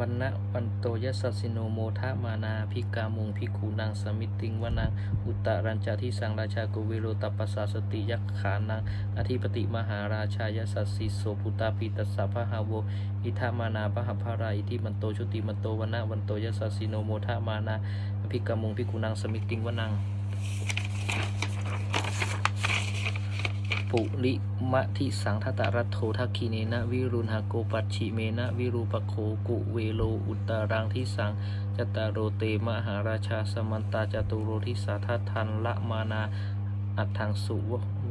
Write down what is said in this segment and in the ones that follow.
วันนะวันโตยสสสสิโนโมทะมานาภิกามุงภิกขุนางสมิติงวนังอุตตรัญจาทิสังราชากุเวโรตัปปสสาสติยักขานังอธิปติมหาราชายสัสสิโสปุตตาปิตัสสะพหาโวอิทามานาปะหภาราอิทิมันโตชุติมันโตวันนะวันโตยสสสสิโนโมทะมานาภิกามุงภิกขุนางสมิตติงวนัง ปุริมะทิสังทตรัตโธทักขิเนนะวิรุณหโกปัชิเมนะวิรูปโคกุเวโลอุตตรังทิสังจตารโรเตมหาราชาสมันตาจตุโรทิสาทัทันละมานาอัตถังสุ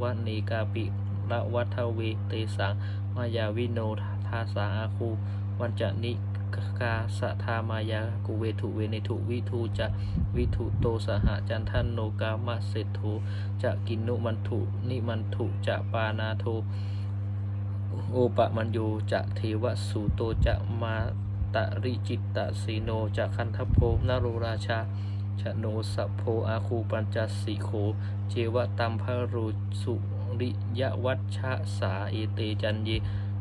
วะเนกาปิละวัทเวเตสังมายาวิโนทาสาอาคู วันจนิ กาสทามายากุเวทุเวเนทุวิทูจะวิทุโตสหจันทันโนกามะเศรษโธจะกินนุมันถุนิมันถุจะปานาโทโอปะมันโยจะเทวสูโตจะมาตะริจิตตะสีโนจะคันทโพนโรราชาชโนสัพโพอาคูปัญจสิโข เจวะตัมพรุสุริยวัชชะสาเอเตจันเย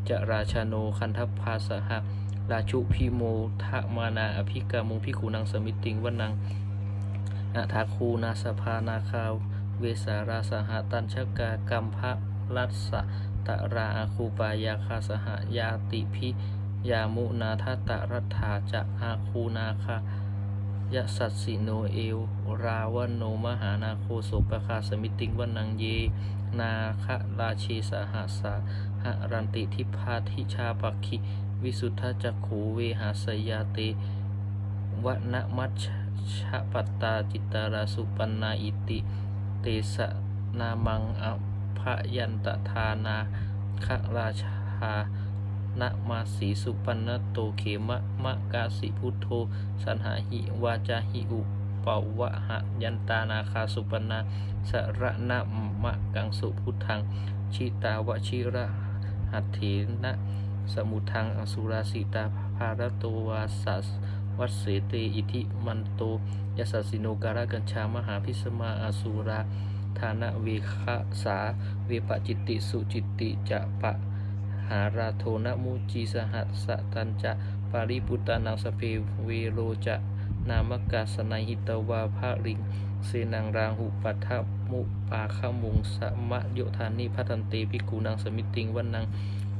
จะราชาโนคันทพาสหะ ราชุพิโมทะมานาอภิกามุพิกุนังสมิติงวันังอาทาคูนาสภานาคาวเวสาราสหตัญชกากัมภะรัสสะตะราอาคูปายาคาสหยาติพิยามุนาทตะรัฐาจะอาคูนาคายะสัสสิโนเอวราวโนมหานาโคโสปคาสมิติงวนังเย นาคะราชีสหัสาหะรันติทิพาทิชาปักขิ วิสุทธจักขูเวหาสยาเตวณมัชชะปัตตาจิตาราสุปันนาอิติ เตสะนามังอภยันตทานาคะราชานะมาสีสุปันนโตเขมะมะกาสิพุทโธสันหาหิวาจาหิอุปวะหะยันตานาคาสุปนาสระนะมะกังสุพุทธังชิตาวชิระหัตเถนะ สมุทังอสุราสิตาภารโตวาสัสวัดเสเตอิทิมันโตยสสสิโนการะกัญชามหาพิสมาอสุราธานะเวคะสาเวปจิตติสุจิตติจะปะหาราโทนะมุจีสหัสสะตันจะปาริปุตานังสเพเวโรจะนามกาสนัยหิตวาภาริงเสนังราหุปัทมุปาขมุงสมะโยธานิพัทันเตภิกขุนังสมิติงวันนัง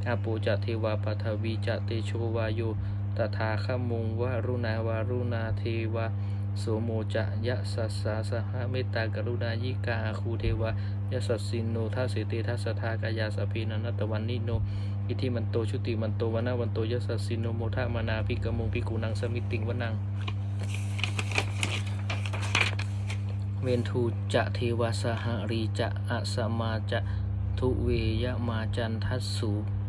อาโปจะเทวาปัทวีจะเตโชวายโยตถาคมุงวารุณาวารุณาเทวาโสโมจะยะสัสสาสหเมตตากรุณายิกาอาคูเทวายะสัสสินโนทัสเสเตทัสทากายาสพเพนันตวันนิโนอิทิมันโตชุติมันโตวนาวันโตยะสัสสินโนโมทะมานาภิกมุงภิกุนังสมิติงวนังเวนทูจะเทวาสหรีจะอะสมาจะทุเวยมาจันทัสสุปะ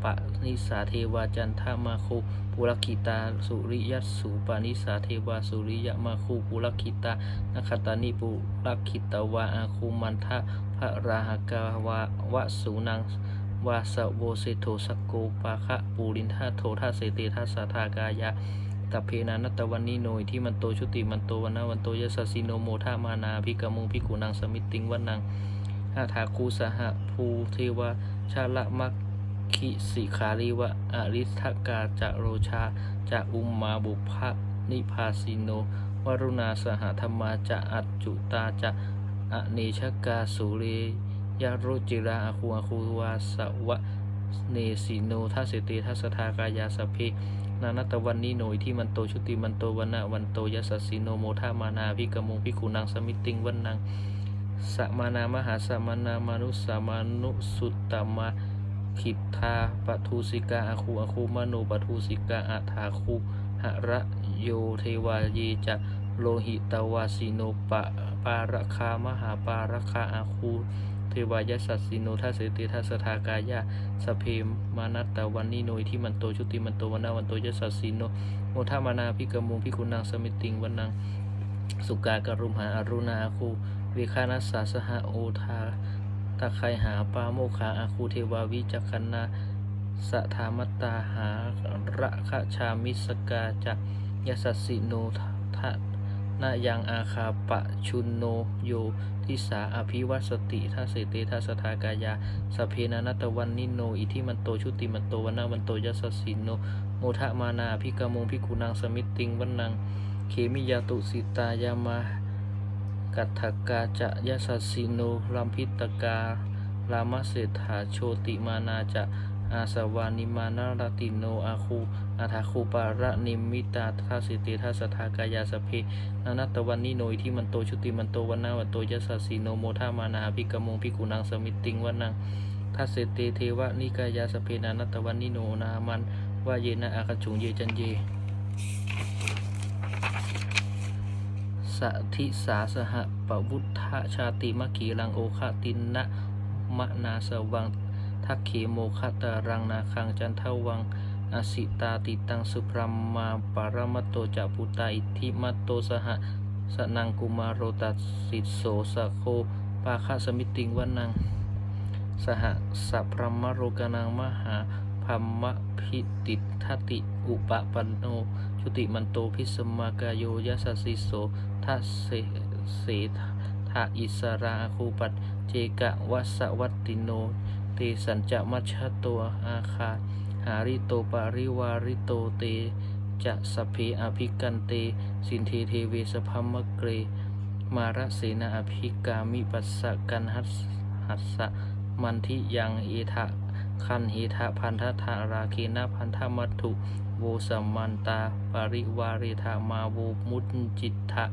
นิสาเทวาจันทมาโคปุรคิตาสุริยสุปานิสาเทวาสุริยมาคูปุรคิตานคตานิปุรคิตวาอาคูมันทะพระราหกาวาวะสุนังวาสโวเสโทสโกปาคะปูรินทาโททัสเสเตทัสสะทากายาตัพเพนานัตวันนิโนยที่มันโตชุติมันโตวันนาวันโตยสสิโนโมทามานาภิกมุงภิกขุนังสมิติงวันนังอาถาคูสหภูเทวาชาละมัค คิสิขาริวะอริทกาจะโรชาจะอุมมาบุพะนิพาสิโน วรุณาสหธรรมาจะอัจจุตาจะอเนชกาสุเรยารุจิราอาคูอาคูวาสวะเนสิโนทัสเติทัสทากายาสพเพนานัตวันนี้โหนยที่มันโตชุติมันโตวันนะวันโตยสสสิโนโมทามานาภิกมุงภิกขุนังสมิติงวันนังสมานามหาสมานามนุสามานุสุตตมา ขิทาปทุสิกาอาคูอาคูมโนปทุสิกาอาถาคูหระโยเทวาเยจะโลหิตวาสิโนปะปาระคามหาปาระคาอาคูเทวายสัสสิโนทัสเติทัสทากายาสเพมมานัตตวันนิโนยที่มันโตชุติมันโตวันนาวันโตยสัสสิโนโมทามานาพิกมุงพิกุนังสมิติงวันนังสุกากรุมหาอรุณอาคูเวคานัสสาสหโอทา ตะไคหาปาโมคาอาคูเทวาวิจักขันาสทามัตตาหาระคะชามิสกาจะยสัสสิโนทะนายังอาคาปะชุนโนโยทิสาอภิวัตสติทัสเตทัสทากายาสเพนานัตวันนิโน อิทิมันโตชุติมันโตวันนาวันโตยสสินโนโมทะมานาภิกมงภิกุนางสมิตติงวันนังเขมิยาตุสิตายามา กัตถกาจะยะสัสสิโนลัมพิตการามเศรษฐาโชติมานาจะอาสวานิมานารติโนอาคูอาทาคูปาระนิมิตาทัสสิติทัสสทากายาสเพนานัตตวันนิโนอิทิมันโตชุติมันโตวันนาวันโตยสัสสิโนโมทามานาภิกมงภิกุนางสมิติงวันนังทัสเสเตเทวะนิกายาสเพนานัตตวันนิโนนามันวาเยนะอาคาฉุงเยจันเย สัทิสาสหปวุฒชาติมะขีรังโอคตินนะมะนาสวังทักเขโมคตารังนาคังจันทวังอสิตาติตังสุพรมมาปารมัตโตจะปุตาอิทิมัตโตสหสนังกุมารโรตัสสิโสสะโคปาคะสมิติงวันัง สหสัพพรมโรกนังมหาพัมมพิติทัติอุปปันโน ชุติมันโตพิสมากายโยยัสสิโสทัสเสทาอิสราคูปัตเจกะวัสวัตติโนเตสัญจะมัชฌะโตอาคาหาริโตปาริวาริโตเตจะสเพอภิกันเต สินเทเทเวสพัมมะเกร มาระเสนาอภิกามิปัสสะกันหัสหัสสะมันทิยังเอทะคันเหทะพันธะทาราเคนะพันธมัตถุ โวสัมมันตาปาริวาเรธามาโวมุตจิตทะ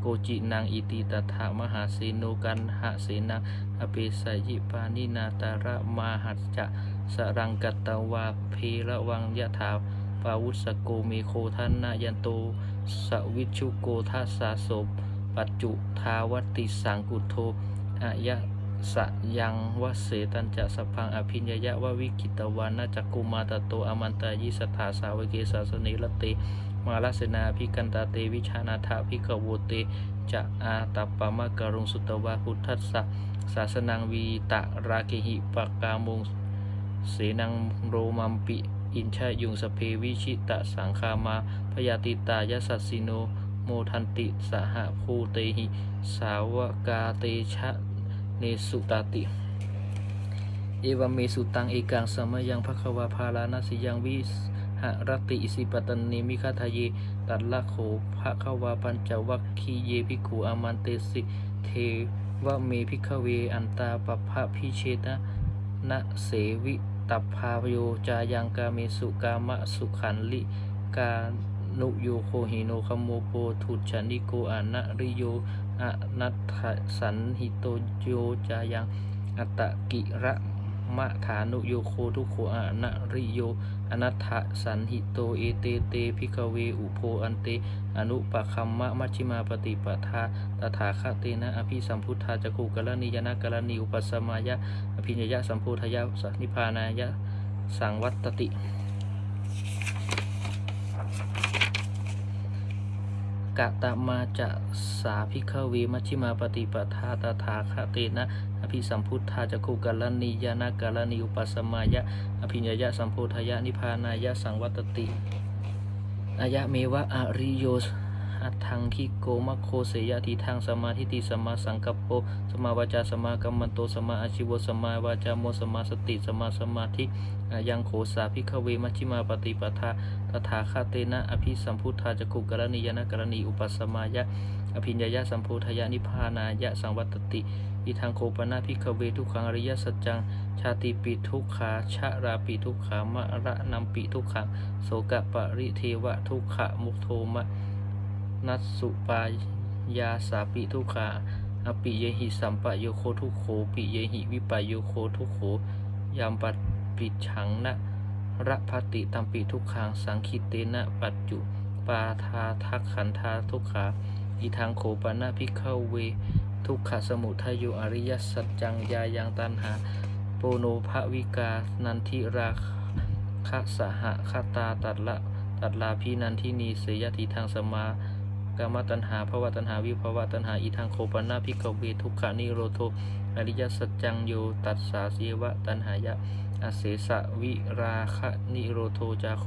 โกจินางอิติตถามหาเสโนกันหะเสนาอเปสยิปานินาตาระมาหัจจะสรังกัตตวาเพระวังยะถาปาวุสโกเมโคทันนายันโตสวิชุโกทัสสาโสปัจจุทาวติสังกุโทอายะ สยังวเสตันจะสพพังอภิญญยะววิกิตวานาจักกุมาตโตอมันตายิสถาสาวเกสาสเนรเตมาลสนาภิกันตาเตวิชานาถาภิกขโวเตจะอาตปปะมะกรุงสุตวาพุทธัสสะศาสนังวีตะราเคหิปกามุงเสนังโรมัมปิอินชายุงสเพวิชิตะสังคามาพยาติตายสัสสิโนโมทันติสหภูเตหิ สาวกาเตชะ เนสุตาติ เอวเมสุตังเอกังสมยังภควาภาลานาสิยังวิหรติอิสิปตนิมิคาทาเยตัดละโขภควาปัญจวัคคีเยภิกขุอามันเตสิเทวเมพิกเวอันตาปภะพิเชนะนะเสวิตัพพาโยจายังกาเมสุกามะสุขันลิกานุโยโคหิโนคโมโปถุจานิโกอานะริโย อนัตสันหิโตโยจายัง อัตกิระมะฐานุโยโคทุโคอนะริโย อนัตสันหิโตเอเตเตพิกเวอุโพอันเต อนุปคัมมะมัชิมาปฏิปทาตถาคตเตนะอภิสัมพุทธาจักขุกรณียนะกรณีอุปสมายะอภิญญยะสัมโพธยะสันิพพานายะสังวัตติ กะตะมาจะสาพิกขเวมัชฌิมาปฏิปทาตถาคเตนะอภิสัมพุทธาจักขุกรณียนะกรณีอุปสมายะอภิญญยะสัมโพธยะนิพพานายะสังวัตติอายะเมวะอริโย อัตถังคิโกมะโคเสยะทิทางสมาธิติสมาสังกัปโปสมาวาจาสมากัมมันโตสมาอาชิวสมาวาจาโมสมาสติสมาสมาธิยังโขสาภิกเวมัชฌิมาปฏิปทาตถาคตเตนะอภิสัมพุทธาจักุกรณียนะกรณีอุปสมายะอภิญญายะสัมโพธยะนิพานายะสังวัตติอิทังโคปนาภิกเวทุกขังอริยสัจจัง ชาติปิทุกขาชะราปิทุกขามะระนัมปิทุกขังโสกะปริเทวะทุกขะมุโทมะ นัสสุปายาสาปิทุขาอปิเยหิสัมปะโยโคทุโขปิเยหิวิปายโยโคทุโขยามปัดปิฉังนะระพติตัมปิทุกขังสังคิเตนะปัจจุปาทาทักขันธาทุกขาอีทางโขปนะพิเขเว ทุกขสมุทยโยอริยสัจจังยายังตันหา โปโนภวิกา นันทิราคะสหคตาตัดละตัดลาพีนันทินีเสยติทางสมา กามตัณหาภวตัณหาวิภวตัณหาอีทางโคปนาพิกเวทุกขานิโรโทอริยสัจจังโยตัสสาเสวะตัณหายะอเสสะวิราคะนิโรโทจาโค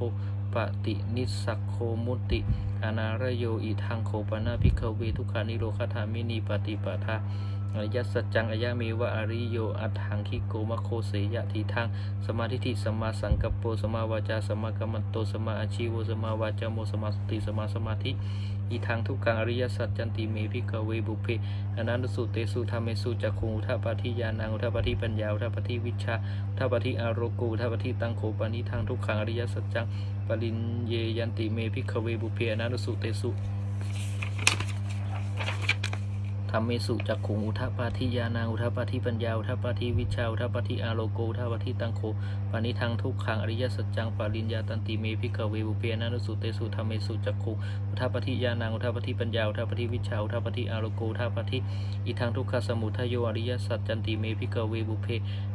ปตินิสักโคมุติอนารโยอีทางโคปนาพิกเวทุกขานิโรคธามินีปฏิปทาอริยสัจจังอายะเมวะอริโยอัตถังคิโกมะโคเสยะทีทางสมาธิทิสมาสังกปโปสมาวาจาสมากรรมโตสมาอาชีโวสมาวาจาโมสมาสติสมาสมาธิ อีทางทุกขังอริยสัจจันติเมพิกเวบุเพอนันตสุเตสุธรรมเมสุจักขุงอุทปาทิยานังอุทปาทิปัญญาอุทปาทิวิชาอุทปาทิอารโกอุทปาทิตังโขปานิทางทุกขังอริยสัจจังปรินเยยันติเมพิกเวบุเพอนันตสุเตสุ ธ รมเมสุจักขุงอุทปาทิยานาอุทปาทิปัญญาอุทปาทิวิชาอุทปาทิอาโลโกอุทปาทิตังโคปานิทังทุกขังอริยสัจจังปาริญญาตันติเมพิกเวบุเปียนานุสุเตสุธรรมเมสุจักขุอุทปาทิยานาอุทปาทิปัญญาอุทปาทิวิชาอุทปาทิอาโลโกอุทปาทิอิทังทุกขสมุทัยโยอริยสัจจันติเมพิกเวบุเพ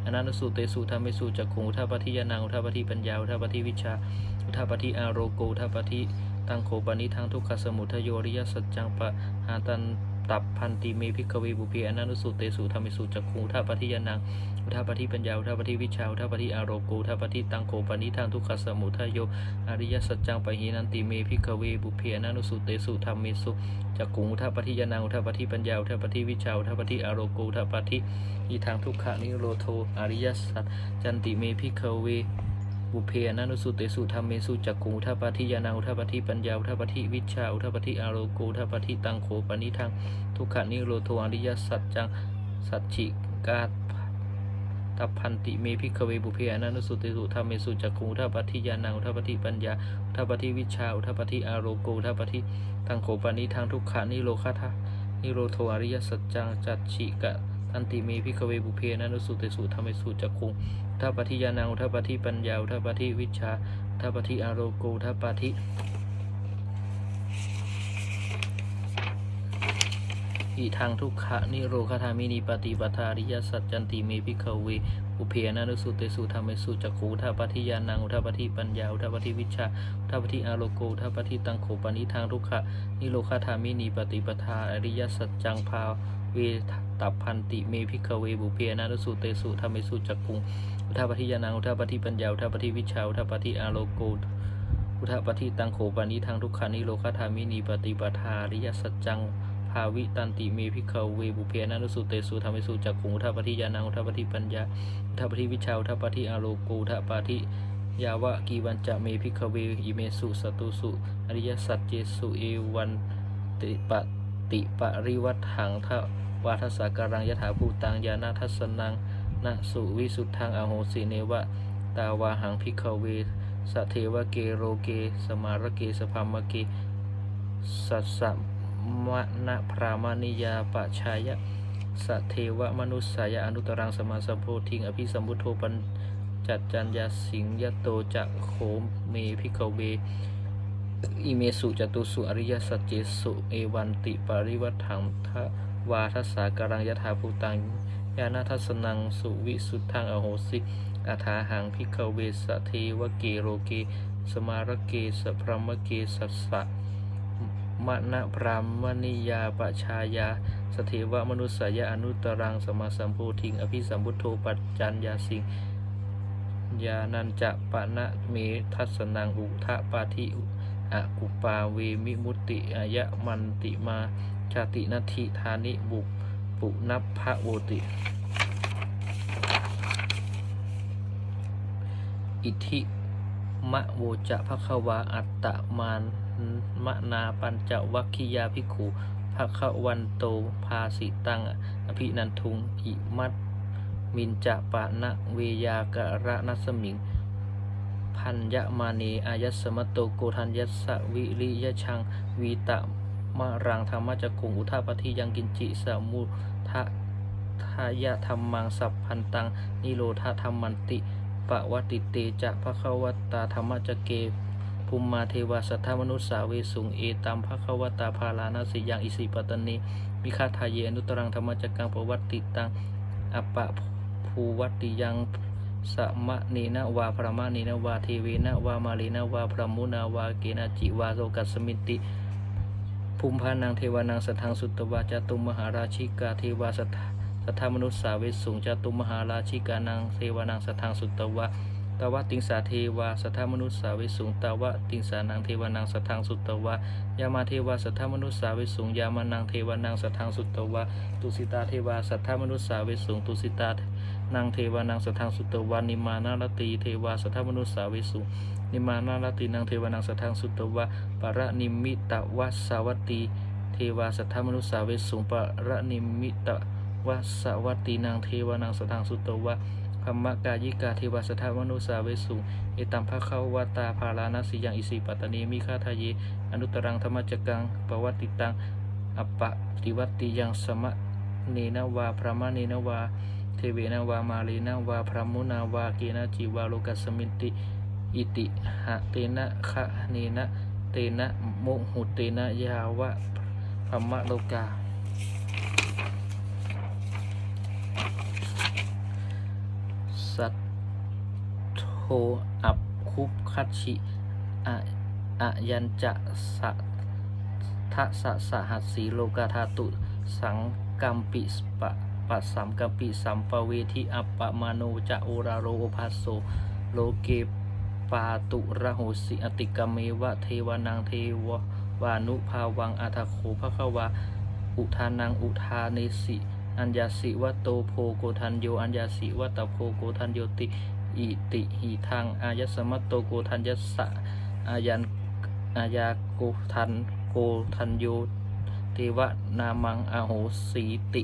อนันตสุเตสุธรรมเมสุจักขุงอุทปาทิยานาอุทปาทิปัญญาอุทปาทิวิชาอุทปาทิอาโลโกอุทปาทิตังโคปานิทังทุกขสมุทัยโยอริยสัจจังปะหาตัน ตับพันติเมพิกเวบุเพอนันุสุเตสุธรรมิสุจักขุทัปฏิยานังอุทาปฏิปัญญาอุทาปฏิวิชาอุทาปฏิอารโกอุทาปฏิตังโคปนิทางทุกขสมุทโยอริยสัจจังปะหินันติเมพิกเวบุเพอนันุสุเตสุธรรมิสุจักขุอุทาปฏิยานังอุทาปฏิปัญญาอุทาปฏิวิชาอุทาปฏิอารโกอุทาปฏิอีทางทุกขานิโรโทอริยสัจจันติเมพิกเว บุเพอนันุสุเตสุธรรมเมสุจักขุอุทาปฏิยานังอุทาปฏิปัญญาอุทาปฏิวิชาอุทาปฏิอารโกอุทาปฏิตังโขปนิทังทุกขานิโรโทอริยสัจจังสัจฉิกาตัพันติเมพิกเวบุเพอนันุสุเตสุธรรมเมสุจักขุอุทาปฏิยานังอุทาปฏิปัญญาอุทาปฏิวิชาอุทาปฏิอารโกอุทาปฏิตังโขปนิทางทุกขานิโรคาทานิโรโทอริยสัจจังจัจฉิกะทันติเมพิกเวบุเพนันุสุเตสุธรรมเมสุจักขุ ทาปฏิยานังอุทาปฏิปัญญาอุทาปฏิวิชาอุทาปฏิอารโกอุทาปฏิอีทางทุกขะนิโรคาธามินีปฏิปทาริยสัจจันติเมพิขเวอุเพนะนุสุเตสุธรรมสุจักขูทาปฏิยานังอุทาปฏิปัญญาอุทาปฏิวิชาอุทาปฏิอาโลโกอุทาปฏิตังโขปนิทางทุกขะนิโรคาธามินีปฏิปทาอริยสัจจังภาเวตับพันติเมพิขเวบุเพนะนุสุเตสุธรรมเมสุจักขุง อุทาปฏิยานังอุทาปฏิปัญญาอุทาปฏิวิชาอุทาปฏิอาโลโกอุทาปฏิตังโขปานิทางทุกขานิโรคธามินีปฏิปทาอริยสัจจังภาวิตันติเมพิกเวบุเพนันุสุเตสุธรรมิสุจักขุงอุทาปฏิยานังอุทาปฏิปัญญาอุทาปฏิวิชาอุทาปฏิอาโลโกอุทาปฏิยาวะกีวันจะเมพิกเวอิเมสุสตุสุอริยสัจเจสุเอวันติปติปริวัฏถังทวาทสาการังยถาภูตังยานาทัสนัง นะสุวิสุทธังอโหสิเนวะ ตาวาหังพิกเวสเทวะเกโรเก สมารเกสภามเก สัสสะมะนะพรามานิยาปะชายะสะเทวะมนุสสายะอนุตรังสมาสโพธิงอภิสัมพุทโธปัญจัจจัญญาสิงยโตจะโขเมพิกเวอิเมสุจตุสุอริยสัจเจสุเอวันติปริวัฏถังทวาทสาการังยถาภูตัง ยานาทัสนังสุวิสุทธังอโหสิอาถาหังพิกเวสเทวะเกโรเก สมารเกสพรมเกสัสสะมณพรามณิยาปชายา สเทวมนุสยาอนุตรังสมาสัมโพธิง อภิสัมพุทโธปัจจัญญาสิงยานันจะปะนะเมทัสนังอุทะปาทิอะกุปาเวมิมุติอายะมันติมาชาตินาทิธานิบุ ปุนัพพะโวติ อิทิมะโวจะภควาอัตตะมานมะนาปัญจวัคคิยาภิกขุภควันโตภาสิตังอภินันทุงอิมัตมินจะปะนะเวยากะระนัสมิง พันยะมาเนอายัสมตโตโกทัญยัสวิริยชังวีตะมะรังธรรมจักุงอุทาปฏิยังกินจิสมุ ทะทายะธรรมังสัพพันตัง นิโรธาธรรมันติปะวติเตจะภะคะวตาธรรมจเกภูมิมาเทวาสัทธมนุสสาเวสุงเอตัมภะคะวตาภาลานาสิยังอิสิปตเนมิคาทายเยอนุตรังธรรมจักกังปวัตติตังอปะภูวัติยังสมะเนนะวาพระมะเนนะวาเทเวนะวามาเลนะวาพระมุนาวาเกนะจิวาโสกัสสมิติ ภูมิพานังเทวานังสัทธังสุตตวาจตุมมหาราชิกาเทวาสัทธาสัทธามนุสสาเวสุงจตุมมหาราชิกานังเทวานังสัทธังสุตตวาตวะติงสาเทวาสัทธมนุสสาเวสุงตวะติงสานังเทวานังสัทธังสุตตวะยามาเทวาสัทธมนุสสาเวสุงยามานังเทวานังสัทธังสุตตวะตุสิตาเทวาสัทธมนุสสาเวสุงตุสิตานังเทวานังสัทธังสุตตวะนิมานารตีเทวาสัทธมนุสสาเวสุง นิมานารตีนังเทวานังสัทธังสุตตวะปรนิมิตวัสสาวัตีเทวาสัทธมนุสสาเวสุงปรนิมิตวัสสาวัตีนังเทวานังสัทธังสุตตวะธรรมกายิกาเทวาสถามนุสาเวสุเอตัมภะเขาวาตาภาลานาสิยังอิสิปัตตนีมิฆาทาเยอนุตรังธรรมจักังปวัตติตังอปะติวัติยังสมะเนนวาพระมะเนนวา เทเวนวามาเลนวาพระมุนาวาเกนะจีวาโลกัสสมินติ อิติหะเตนะคะเนนะเตนะโมหุเตนะยาวะพรหมโลกา สัตโทอับคุปคัตชิอะอะยันจะสะทะสะสหัสสีโลกาธาตุ สังกัมปิสปะปัสสัมกัมปิสัมปเวทิอัปปะมาโนจะโอราโรโอภาโสโลเกปาตุระโหสิอติกามเมวะเทวานังเทววานุภาวังอาทาโขภควาอุทานังอุทาเนสิอัญญาสิวะโตโพโกทันโยอัญญาสิวะตะโพโกทันโยติอิติหิทางอายสมัตโตโกทันยัสสะอายันอายาโกทันโกทันโยเทวะนามังอโหสีติ